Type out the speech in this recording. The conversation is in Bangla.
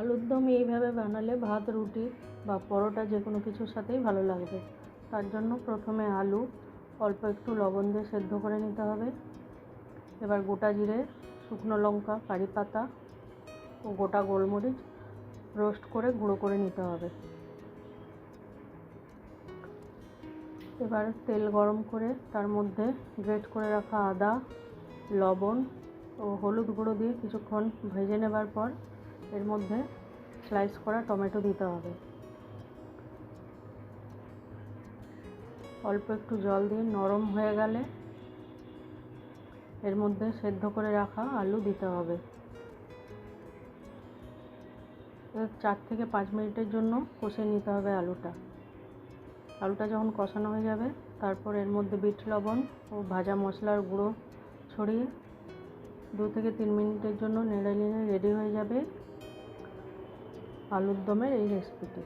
আলুর দম এইভাবে বানালে ভাত, রুটি বা পরোটা যে কোনো কিছুর সাথেই ভালো লাগবে। তার জন্য প্রথমে আলু, অল্প একটু লবণ দিয়ে সেদ্ধ করে নিতে হবে। এবার গোটা জিরে, শুকনো লঙ্কা, কারি পাতা ও গোটা গোলমরিচ রোস্ট করে গুঁড়ো করে নিতে হবে। এবার তেল গরম করে তার মধ্যে গ্রেট করে রাখা আদা, লবণ ও হলুদ গুঁড়ো দিয়ে কিছুক্ষণ ভেজে নেবার পর এর মধ্যে স্লাইস করা টমেটো দিতে হবে। অল্প একটু জল দিয়ে নরম হয়ে গেলে এর মধ্যে সেদ্ধ করে রাখা আলু দিতে হবে। চার থেকে পাঁচ মিনিটের জন্য কষে নিতে হবে আলুটা। আলুটা যখন কষানো হয়ে যাবে, তারপর এর মধ্যে বিট লবণ ও ভাজা মশলার গুঁড়ো ছড়িয়ে দু থেকে তিন মিনিটের জন্য নেড়ে নিলে রেডি হয়ে যাবে। আলুর দমের এই রেসিপিটি